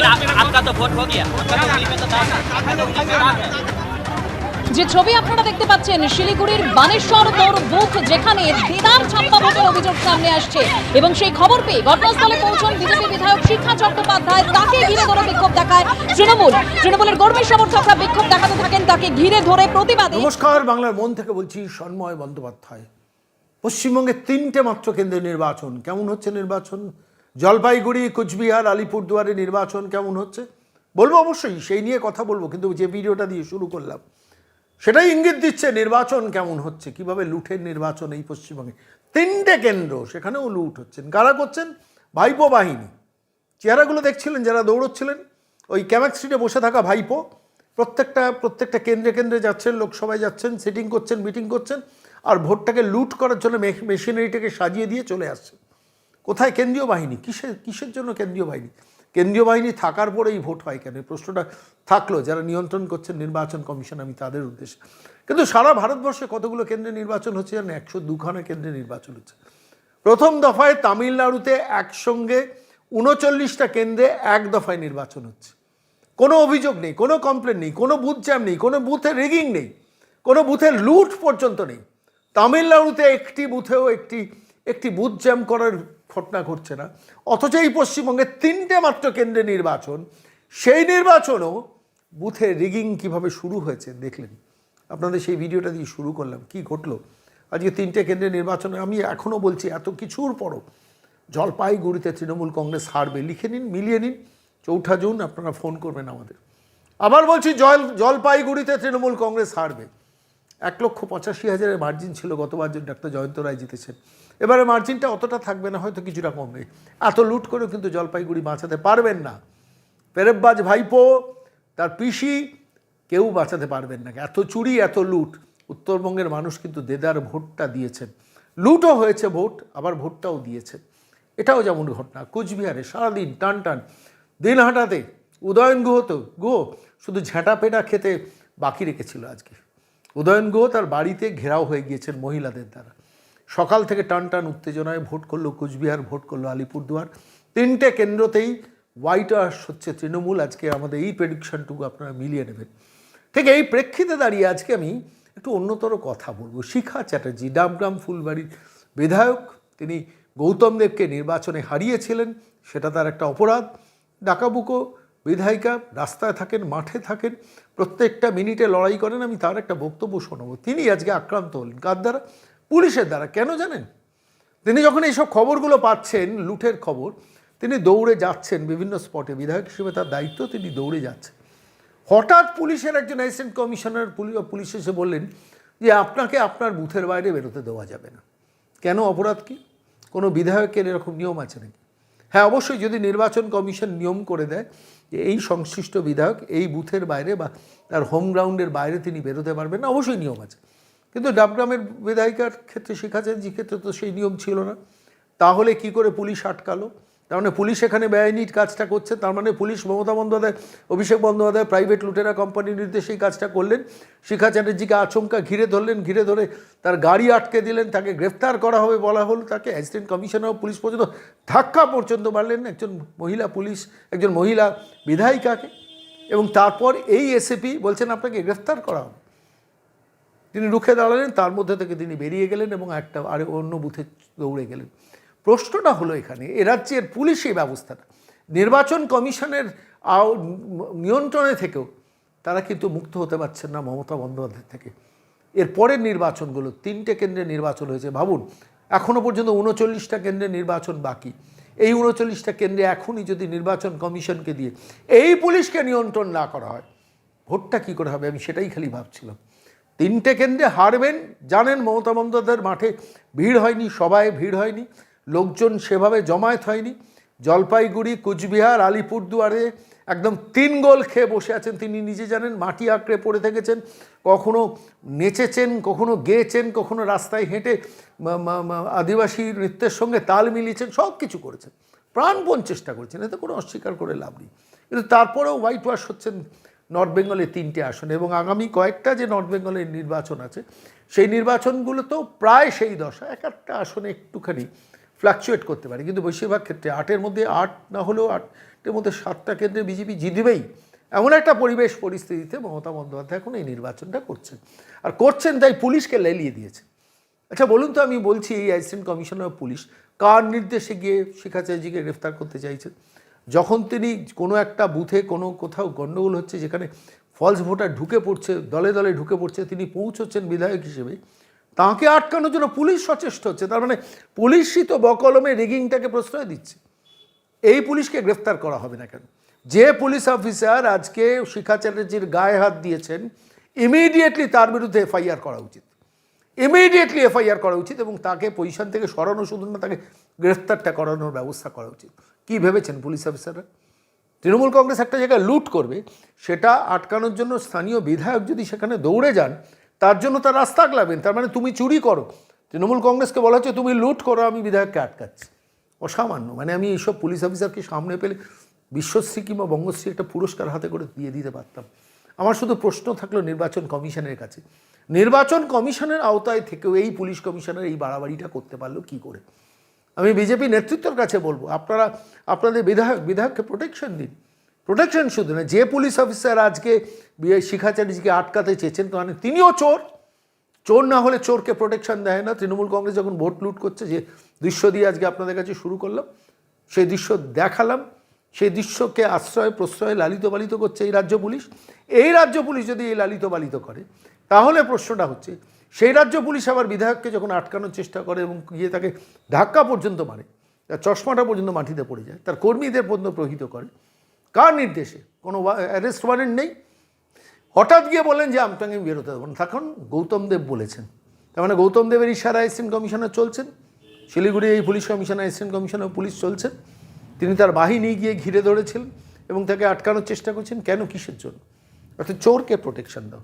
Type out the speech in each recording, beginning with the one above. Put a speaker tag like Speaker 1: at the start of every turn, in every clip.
Speaker 1: आपका तो वोट हो गया आपका तो उंगली में तो दाग है आपका तो उंगली में दाग है
Speaker 2: যে ছবি আপনারা দেখতে পাচ্ছেন শিলিগুড়ির বানেশ্বর পৌর বুথ যেখানে দিদার ছাপ্পা ভোটের অভিযোগ সামনে আসছে এবং সেই খবর পেয়ে ঘটনাস্থলে পৌঁছন বিজেপি বিধায়ক শিক্ষা চট্টোপাধ্যায় তাকে ঘিরে ধরে বিক্ষোভ দেখায় তৃণমূল তৃণমূলের কর্মী সমর্থকরা বিক্ষোভ দেখাতে থাকেন তাকে ঘিরে ধরে প্রতিবাদে
Speaker 3: নমস্কার বাংলার মন থেকে বলছি সন্ময় বন্দ্যোপাধ্যায় পশ্চিমবঙ্গে তিনটে মাত্র কেন্দ্রে নির্বাচন কেমন হচ্ছে নির্বাচন জলপাইগুড়ি, কুচবিহার, আলিপুরদুয়ারে নির্বাচন কেমন হচ্ছে? বলব অবশ্যই, সেই নিয়ে কথা বলব, কিন্তু যে ভিডিওটা দিয়ে শুরু করলাম, সেটাই ইঙ্গিত দিচ্ছে নির্বাচন কেমন হচ্ছে, কীভাবে লুঠের নির্বাচন এই পশ্চিমবঙ্গে। তিনটে কেন্দ্র, সেখানেও লুট হচ্ছেন। কারা করছেন? ভাইপো বাহিনী। চেহারাগুলো দেখছিলেন, যারা দৌড়চ্ছিলেন? ওই ক্যামাক স্ট্রিটে বসে থাকা ভাইপো। প্রত্যেকটা প্রত্যেকটা কেন্দ্রে কেন্দ্রে যাচ্ছেন, লোকসভায় যাচ্ছেন সিটিং করছেন মিটিং করছেন, আর ভোটটাকে লুট করার জন্য মেশিনারিটাকে সাজিয়ে দিয়ে চলে আসছেন। কোথায় কেন্দ্রীয় বাহিনী? কিসের কিসের জন্য কেন্দ্রীয় বাহিনী? কেন্দ্রীয় বাহিনী থাকার পরেই ভোট হয় কেন? এই প্রশ্নটা থাকল, যারা নিয়ন্ত্রণ করছেন নির্বাচন কমিশন, আমি তাদের উদ্দেশ্যে। কিন্তু সারা ভারতবর্ষে কতগুলো কেন্দ্রে নির্বাচন হচ্ছে জানেন? একশো দুখানা কেন্দ্রে নির্বাচন হচ্ছে। প্রথম দফায় তামিলনাড়ুতে একসঙ্গে উনচল্লিশটা কেন্দ্রে এক দফায় নির্বাচন হচ্ছে। কোনো অভিযোগ নেই, কোনো কমপ্লেন নেই, কোনো বুথ জ্যাম নেই, কোনো বুথে রিগিং নেই, কোনো বুথে লুট পর্যন্ত নেই। তামিলনাড়ুতে একটি বুথেও একটি একটি বুথ জ্যাম করার ঘটনা ঘটছে না। অথচ এই পশ্চিমবঙ্গে তিনটে মাত্র কেন্দ্রে নির্বাচন। সেই নির্বাচনও বুথে রিগিং কীভাবে শুরু হয়েছে দেখলেন। আপনাদের সেই ভিডিওটা দিয়ে শুরু করলাম, কি ঘটলো? আজকে তিনটে কেন্দ্রে নির্বাচনে, আমি এখনও বলছি, এত কিছুর পরও জলপাইগুড়িতে তৃণমূল কংগ্রেস হারবে, লিখে নিন, মিলিয়ে নিন, চৌঠা জুন আপনারা ফোন করবেন আমাদের। আবার বলছি, জল, জলপাইগুড়িতে তৃণমূল কংগ্রেস হারবে। এক লক্ষ পঁচাশি হাজারের মার্জিন ছিল, গতবার ডাক্তার জয়ন্ত রায় জিতেছেন। এবারে মার্জিনটা অতটা থাকবে না, হয়তো কিছুটা কমবে। এত লুট করেও কিন্তু জলপাইগুড়ি বাঁচাতে পারবেন না। পেরেববাজ ভাইপো, তার পিসি, কেউ বাঁচাতে পারবেন না। এত চুরি, এত লুট। উত্তরবঙ্গের মানুষ কিন্তু দেদার ভোটটা দিয়েছেন। লুটও হয়েছে ভোট, আবার ভোটটাও দিয়েছেন। এটাও যেমন ঘটনা। কোচবিহারে সারাদিন টান টান। দিনহাটাতে উদয়ন গুহ তো গুহ, শুধু ঝেঁটা পেটা খেতে বাকি রেখেছিল আজকে। উদয়ন গুহ তার বাড়িতে ঘেরাও হয়ে গিয়েছেন মহিলাদের দ্বারা। সকাল থেকে টান টান উত্তেজনায় ভোট করল কুচবিহার, ভোট করল আলিপুরদুয়ার। তিনটে কেন্দ্রতেই হোয়াইট আস হচ্ছে তৃণমূল। আজকে আমাদের এই প্রেডিকশনটুকু আপনারা মিলিয়ে নেবেন। ঠিক এই প্রেক্ষিতে দাঁড়িয়ে আজকে আমি একটু অন্যতর কথা বলব। শিখা চ্যাটার্জি, ডাবগ্রাম ফুলবাড়ির বিধায়ক, তিনি গৌতম দেবকে নির্বাচনে হারিয়েছিলেন, সেটা তার একটা অপরাধ। ডাকাবুকো বিধায়িকা রাস্তায় থাকেন, মাঠে থাকেন, প্রত্যেকটা মিনিটে লড়াই করেন, আমি তার একটা বক্তব্য শোনাবো। তিনি আজকে আক্রান্ত হলেন। কার দ্বারা? পুলিশের দ্বারা। কেন জানেন? তিনি যখন এইসব খবরগুলো পাচ্ছেন, লুটের খবর, তিনি দৌড়ে যাচ্ছেন বিভিন্ন স্পটে। বিধায়ক হিসেবে তার দায়িত্ব, তিনি দৌড়ে যাচ্ছেন। হঠাৎ পুলিশের একজন অ্যাসিস্ট্যান্ট কমিশনার পুলি- পুলিশ এসে বললেন যে, আপনাকে আপনার বুথের বাইরে বেরোতে দেওয়া যাবে না। কেন? অপরাধ কি? কোনো বিধায়কের এরকম নিয়ম আছে নাকি? হ্যাঁ অবশ্যই যদি নির্বাচন কমিশন নিয়ম করে দেয় যে এই সংশ্লিষ্ট বিধায়ক এই বুথের বাইরে বা তার হোম গ্রাউন্ডের বাইরে তিনি বেরোতে পারবেন না, অবশ্যই নিয়ম আছে। কিন্তু ডাবগ্রামের বিধায়িকার ক্ষেত্রে শিখাচার্যি ক্ষেত্রে তো সেই নিয়ম ছিল না। তাহলে কি করে পুলিশ আটকালো? তার মানে পুলিশ এখানে বেআইনি কাজটা করছে, তার মানে পুলিশ মমতা বন্দ্যোপাধ্যায়, অভিষেক বন্দ্যোপাধ্যায় প্রাইভেট লুটেরা কোম্পানির নির্দেশে এই কাজটা করলেন। শিখা চ্যাটার্জিকে আচমকা ঘিরে ধরলেন, ঘিরে ধরে তার গাড়ি আটকে দিলেন, তাকে গ্রেফতার করা হবে বলা হলো, তাকে অ্যাসিস্ট্যান্ট কমিশনার পুলিশ পর্যন্ত ধাক্কা পর্যন্ত মারলেন একজন মহিলা পুলিশ, একজন মহিলা বিধায়িকাকে। এবং তারপর এই এসএপি বলছেন, আপনাকে গ্রেফতার করা হবে। তিনি রুখে দাঁড়ালেন, তার মধ্যে থেকে তিনি বেরিয়ে গেলেন এবং একটা আরে অন্য বুথে দৌড়ে গেলেন। প্রশ্নটা হলো এখানে, এ রাজ্যের পুলিশি ব্যবস্থাটা। নির্বাচন কমিশনের নিয়ন্ত্রণে থেকেও তারা কিন্তু মুক্ত হতে পারছেন না মমতা বন্দ্যোপাধ্যায় থেকে। এর পরের নির্বাচনগুলো, তিনটে কেন্দ্রে নির্বাচন হয়েছে। ভাবুন এখনও পর্যন্ত উনচল্লিশটা কেন্দ্রে নির্বাচন বাকি। এই উনচল্লিশটা কেন্দ্রে এখনই যদি নির্বাচন কমিশনকে দিয়ে এই পুলিশকে নিয়ন্ত্রণ না করা হয়, ভোটটা কী করে হবে? আমি সেটাই খালি ভাবছিলাম। তিনটে কেন্দ্রে হারবেন, জানেন মমতা বন্দ্যোপাধ্যায়ের মাঠে ভিড় হয়নি, সবাই ভিড় হয়নি। লোকজন সেভাবে জমায়েত হয়নি। জলপাইগুড়ি, কুচবিহার, আলিপুরদুয়ারে একদম তিন গোল খেয়ে বসে আছেন। তিনি নিজে জানেন মাটি আঁকড়ে পড়ে থেকেছেন। কখনো নেচেছেন, কখনো গেয়েছেন, কখনো রাস্তায় হেঁটে আদিবাসী নৃত্যের সঙ্গে তাল মিলিয়েছেন, সব কিছু করেছেন। প্রাণপণ চেষ্টা করেছেন, এতে কোনো অস্বীকার করে লাভ নেই। কিন্তু তারপরেও হোয়াইট ওয়াশ হচ্ছেন নর্থ বেঙ্গলের তিনটে আসনে এবং আগামী কয়েকটা যে নর্থ বেঙ্গলের নির্বাচন আছে, সেই নির্বাচনগুলোতেও প্রায় সেই দশা। এক একটা আসনে একটুখানি ফ্ল্যাকচুয়েট করতে পারে। কিন্তু বেশিরভাগ ক্ষেত্রে আটের মধ্যে আট না হলেও আটের মধ্যে সাতটা কেন্দ্রে বিজেপি জিতবেই। এমন একটা পরিবেশ পরিস্থিতিতে মমতা বন্দ্যোপাধ্যায় এখন এই নির্বাচনটা করছেন। আর করছেন তাই পুলিশকে লেলিয়ে দিয়েছে। আচ্ছা বলুন তো, আমি বলছি এই অ্যাসিস্ট্যান্ট কমিশনার অফ পুলিশ কার নির্দেশে গিয়ে শিখাচার্যিকে গ্রেফতার করতে চাইছেন? যখন তিনি কোনো একটা বুথে কোনো কোথাও গণ্ডগোল হচ্ছে যেখানে ফলস ভোটার ঢুকে পড়ছে, দলে দলে ঢুকে পড়ছে, তিনি পৌঁছচ্ছেন বিধায়ক হিসেবে তাঁকে আটকানোর জন্য পুলিশ সচেষ্ট হচ্ছে। তার মানে পুলিশই তো বকলমে রিগিংটাকে প্রশ্রয় দিচ্ছে। এই পুলিশকে গ্রেফতার করা হবে না কেন? যে পুলিশ অফিসার আজকে শিখা চ্যাটার্জির গায়ে হাত দিয়েছেন ইমিডিয়েটলি তার বিরুদ্ধে এফআইআর করা উচিত। ইমিডিয়েটলি এফআইআর করা উচিত এবং তাকে পজিশন থেকে সরানো শুধু না, তাকে গ্রেফতারটা করানোর ব্যবস্থা করা উচিত। কি ভেবেছেন পুলিশ অফিসাররা? তৃণমূল কংগ্রেস একটা জায়গায় লুট করবে, সেটা আটকানোর জন্য স্থানীয় বিধায়ক যদি সেখানে দৌড়ে যান তার জন্য তার রাস্তা আগলাবেন। তার মানে তুমি চুরি করো। তৃণমূল কংগ্রেসকে বলা হচ্ছে, তুমি লুট করো, আমি বিধায়ককে আটকাচ্ছি। অসামান্য। মানে আমি এইসব পুলিশ অফিসারকে সামনে পেলে বিশ্বশ্রী কিংবা বঙ্গশ্রী একটা পুরস্কার হাতে করে দিয়ে দিতে পারতাম। আমার শুধু প্রশ্ন থাকল নির্বাচন কমিশনের কাছে। নির্বাচন কমিশনের আওতায় থেকেও এই পুলিশ কমিশনের এই বাড়াবাড়িটা করতে পারল কি করে? আমি বিজেপি নেতৃত্বের কাছে বলব, আপনারা, আপনাদের বিধায়ক, বিধায়ককে প্রোটেকশন দিন। প্রোটেকশন শুধু না যে পুলিশ অফিসার আজকে বি- শিখা চ্যাটার্জিকে আটকাতে চেয়েছেন তো মানে তিনিও চোর। চোর না হলে চোরকে প্রোটেকশন দেয় না। তৃণমূল কংগ্রেস যখন ভোট লুট করছে, যে দৃশ্য দিয়ে আজকে আপনাদের কাছে শুরু করলাম, সেই দৃশ্য দেখালাম। সেই দৃশ্যকে আশ্রয়, প্রশ্রয় লালিত পালিত করছে এই রাজ্য পুলিশ। এই রাজ্য পুলিশ যদি এই লালিত পালিত করে, তাহলে প্রশ্নটা হচ্ছে, সেই রাজ্য পুলিশ আবার বিধায়ককে যখন আটকানোর চেষ্টা করে এবং গিয়ে তাকে ধাক্কা পর্যন্ত মারে, তার চশমাটা পর্যন্ত মাটিতে পড়ে যায়, তার কর্মীদের পর্যন্ত প্রহিত করে কার নির্দেশে? কোনো অ্যারেস্ট ওয়ারেন্ট নেই। হঠাৎ গিয়ে বলেন যে আমটাকে আমি বেরোতে দেবো না। তখন গৌতম দেব বলেছেন। তার মানে গৌতম দেবের ইশারা অ্যাসিস্ট্যান্ট কমিশনার চলছেন। শিলিগুড়ি এই police commissioner assistant commissioner police চলছেন। তিনি তার বাহিনী গিয়ে ঘিরে ধরেছিলেন এবং তাকে আটকানোর চেষ্টা করছেন। কেন? কিসের জন্য? অর্থাৎ চোরকে প্রোটেকশন দাও।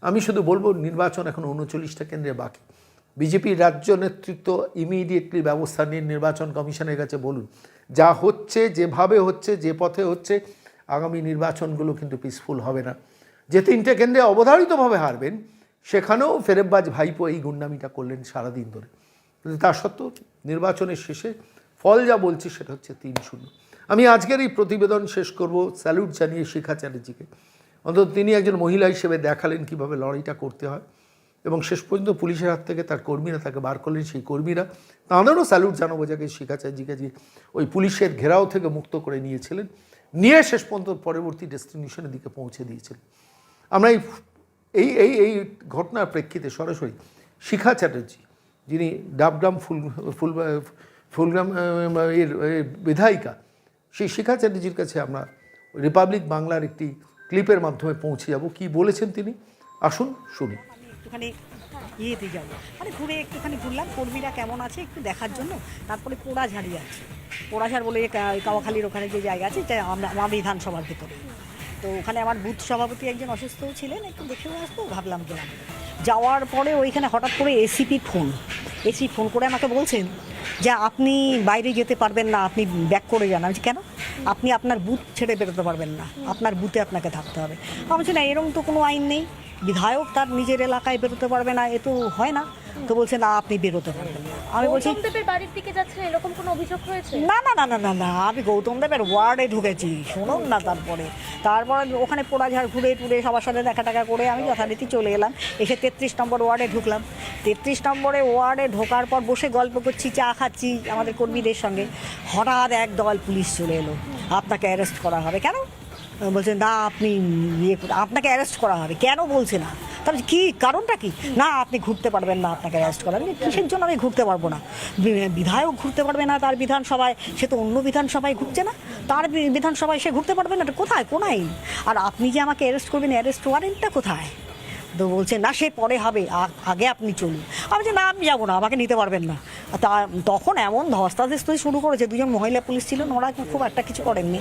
Speaker 3: আমি শুধু বলব, নির্বাচন এখন উনচল্লিশটা কেন্দ্রে বাকি। বিজেপির রাজ্য নেতৃত্ব ইমিডিয়েটলি ব্যবস্থা নিয়ে নির্বাচন কমিশনের কাছে বলুন। যা হচ্ছে, যেভাবে হচ্ছে, যে পথে হচ্ছে, আগামী নির্বাচনগুলো কিন্তু পিসফুল হবে না। যে তিনটে কেন্দ্রে অবধারিতভাবে হারবেন, সেখানেও ফেরেববাজ ভাইপো এই গুন্ডামিটা করলেন সারাদিন ধরে। কিন্তু তা সত্ত্বেও নির্বাচনের শেষে ফল যা বলছি সেটা হচ্ছে তিন শূন্য। আমি আজকের এই প্রতিবেদন শেষ করব। স্যালুট জানিয়ে শিখা চ্যাটার্জিকে। অন্তত তিনি একজন মহিলা হিসেবে দেখালেন কীভাবে লড়াইটা করতে হয়। এবং শেষ পর্যন্ত পুলিশের হাত থেকে তার কর্মীরা তাকে বার করলেন, সেই কর্মীরা তাঁদেরও স্যালুট জানাব, যাকে শিখা চ্যাটার্জিকে যে ওই পুলিশের ঘেরাও থেকে মুক্ত করে নিয়েছিলেন। নিয়ে শেষ পর্যন্ত পরবর্তী ডেস্টিনেশনের দিকে পৌঁছে দিয়েছিলেন। আমরা এই এই এই এই ঘটনার প্রেক্ষিতে সরাসরি শিখা চ্যাটার্জি, যিনি ডাবগ্রাম ফুল ফুল, ফুলগ্রাম এর বিধায়িকা, সেই শিখা চ্যাটার্জির কাছে আমরা রিপাবলিক বাংলার একটি ক্লিপের মাধ্যমে পৌঁছে যাব। কি বলেছেন তিনি? আসুন শুনি।
Speaker 4: একটুখানি ইয়েতে যাব। মানে ঘুরে একটুখানি ঘুরলাম, কর্মীরা কেমন আছে একটু দেখার জন্য। তারপরে পোড়াঝাড়ি আছে পোড়াঝাড় বলে কাওয়াখালির ওখানে যে জায়গা আছে আমার বিধানসভার ভেতরে। তো ওখানে আমার বুথ সভাপতি একজন অসুস্থও ছিলেন, একটু দেখেও আসতো ভাবলাম গেলাম। যাওয়ার পরে ওইখানে হঠাৎ করে এসিপি ফোন এসি ফোন করে আমাকে বলছেন যে আপনি বাইরে যেতে পারবেন না, আপনি ব্যাক করে যান। আমি কেন? আপনি আপনার বুথ ছেড়ে বেরোতে পারবেন না। আপনার বুথে আপনাকে থাকতে হবে। আমি বলছি, না, এরকম তো কোনো আইন নেই। বিধায়ক তার নিজের এলাকায় বেরোতে পারবে না। এ তো হয় না। তো বলছে না আপনি বেরোতে পারবেন না। আমি বলছি
Speaker 5: বাড়ির দিকে যাচ্ছেন এরকম কোনো অভিযোগ হয়েছে?
Speaker 4: না না না না না না আমি গৌতম দেবের ওয়ার্ডে ঢুকেছি শুনুন না তারপরে। তারপরে ওখানে পোড়াঝাড় ঘুরে টুরে সবার সাথে দেখা টাকা করে আমি যথারীতি চলে এলাম এসে তেত্রিশ নম্বর ওয়ার্ডে ঢুকলাম। তেত্রিশ নম্বরে ওয়ার্ডে ঢোকার পর বসে গল্প করছি চা খাচ্ছি আমাদের কর্মীদের সঙ্গে। হঠাৎ এক দল পুলিশ চলে এলো আপনাকে অ্যারেস্ট করা হবে কেন? বলছে না আপনি ইয়ে আপনাকে অ্যারেস্ট করা হবে। কেন বলছে না? তাহলে কি, কারণটা কি? না, আপনি ঘুরতে পারবেন না, আপনাকে অ্যারেস্ট করা হবে। কিসের জন্য আমি ঘুরতে পারব না? বিধায়ক ঘুরতে পারবে না, তার বিধানসভায় সে তো অন্য বিধানসভায় ঘুরছে না। তার বিধানসভায় সে ঘুরতে পারবে না কোথায়? কোন আইন আর আপনি যে আমাকে অ্যারেস্ট করবেন অ্যারেস্ট ওয়ারেন্টটা কোথায়? তো বলছে, না, সে পরে হবে আগে আপনি চলুন। আমি যে না, আমি যাব না, আমাকে নিতে পারবেন না। তা, তখন এমন ধস্তাধস্তি শুরু করেছে, দুজন মহিলা পুলিশ ছিল ওরা খুব একটা কিছু করেননি।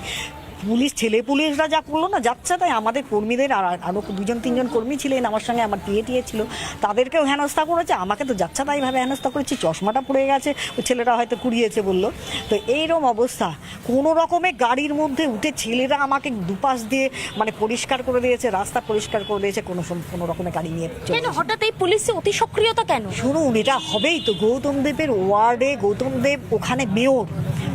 Speaker 4: পুলিশ ছেলে পুলিশরা যা করল না যাচ্ছে তাই আমাদের কর্মীদের আর আরও দুজন তিনজন কর্মী ছিলেন আমার সঙ্গে আমার টিয়ে টিয়ে ছিল তাদেরকেও হেনস্থা করেছে আমাকে তো যাচ্ছে তাইভাবে হেনস্থা করেছি চশমাটা পড়ে গেছে ওই ছেলেরা হয়তো কুড়িয়েছে বলল। তো এইরকম অবস্থা কোনো রকমে গাড়ির মধ্যে উঠে ছেলেরা আমাকে দুপাশ দিয়ে মানে পরিষ্কার করে দিয়েছে রাস্তা পরিষ্কার করে দিয়েছে কোনো কোনো রকমে গাড়ি নিয়ে
Speaker 5: কেন? হঠাৎ এই পুলিশে অতি সক্রিয়তা কেন?
Speaker 4: শুনুন এটা হবেই তো গৌতম দেবের ওয়ার্ডে গৌতম দেব ওখানে মেয়র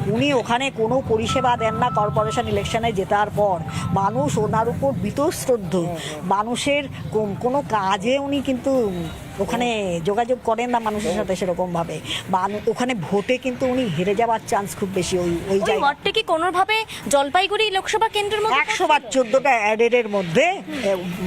Speaker 4: উনি ওখানে কোনো পরিষেবা দেন না কর্পোরেশন ইলেকশনে জেতার পর। মানুষ ওনার উপর বিতশ্রদ্ধ। মানুষের কোন- কোনো কাজে উনি কিন্তু ওখানে যোগাযোগ করেন না মানুষের সাথে সেরকমভাবে। বা ওখানে ভোটে কিন্তু উনি হেরে যাওয়ার চান্স খুব বেশি ওই ওই
Speaker 5: ওয়ার্ডটা কি কোনোভাবে জলপাইগুড়ি লোকসভা কেন্দ্রের মধ্যে
Speaker 4: একশো বার চোদ্দটা অ্যাডেডের মধ্যে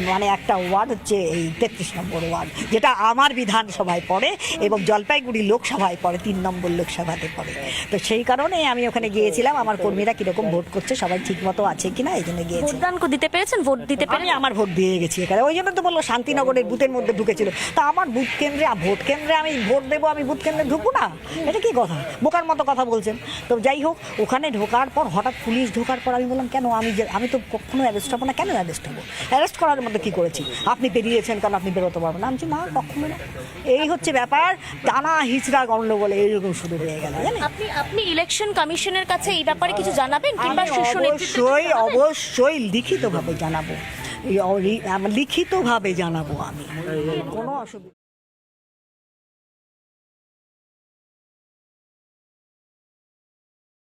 Speaker 4: মানে একটা ওয়ার্ড হচ্ছে এই তেত্রিশ নম্বর ওয়ার্ড যেটা আমার বিধানসভায় পড়ে এবং জলপাইগুড়ি লোকসভায় পড়ে তিন নম্বর লোকসভাতে পড়ে। তো সেই কারণে আমি ওখানে গিয়েছিলাম আমার কর্মীরা কীরকম ভোট করছে সবাই ঠিকমতো আছে কিনা এই জন্য গিয়েছি
Speaker 5: ভোটদান কো- দিতে পেরেছেন? ভোট দিতে
Speaker 4: আমি আমার ভোট দিয়ে গেছি এখানে। ওই জন্য তো বলল শান্তিনগরের বুথের মধ্যে ঢুকেছিল। তা আমার বুথ কেন্দ্রে ভোট কেন্দ্রে আমি ভোট দেবো আমি বুথ কেন্দ্রে ঢুকবো না? এটা কি কথা? বোকার মতো কথা বলছেন। তো যাই হোক ওখানে ঢোকার পর হঠাৎ পুলিশ ঢোকার পর আমি বললাম কেন? আমি যে আমি তো কখনো অ্যারেস্ট হব না কেন অ্যারেস্ট হব? অ্যারেস্ট করার মধ্যে কি করেছি? আপনি বেরিয়েছেন কারণ আপনি বেরোতে পারবেন না? আমি না কখনো না। এই হচ্ছে ব্যাপার। টানা হিচড়া গন্ডগোলে এইরকম শুরু হয়ে গেল
Speaker 5: আপনি আপনি ইলেকশন কমিশনের কাছে এই ব্যাপারে কিছু জানাবেন কিংবা
Speaker 4: অবশ্যই অবশ্যই লিখিতভাবে জানাব। লিখিতভাবে জানাব আমি। কোনো অসুবিধা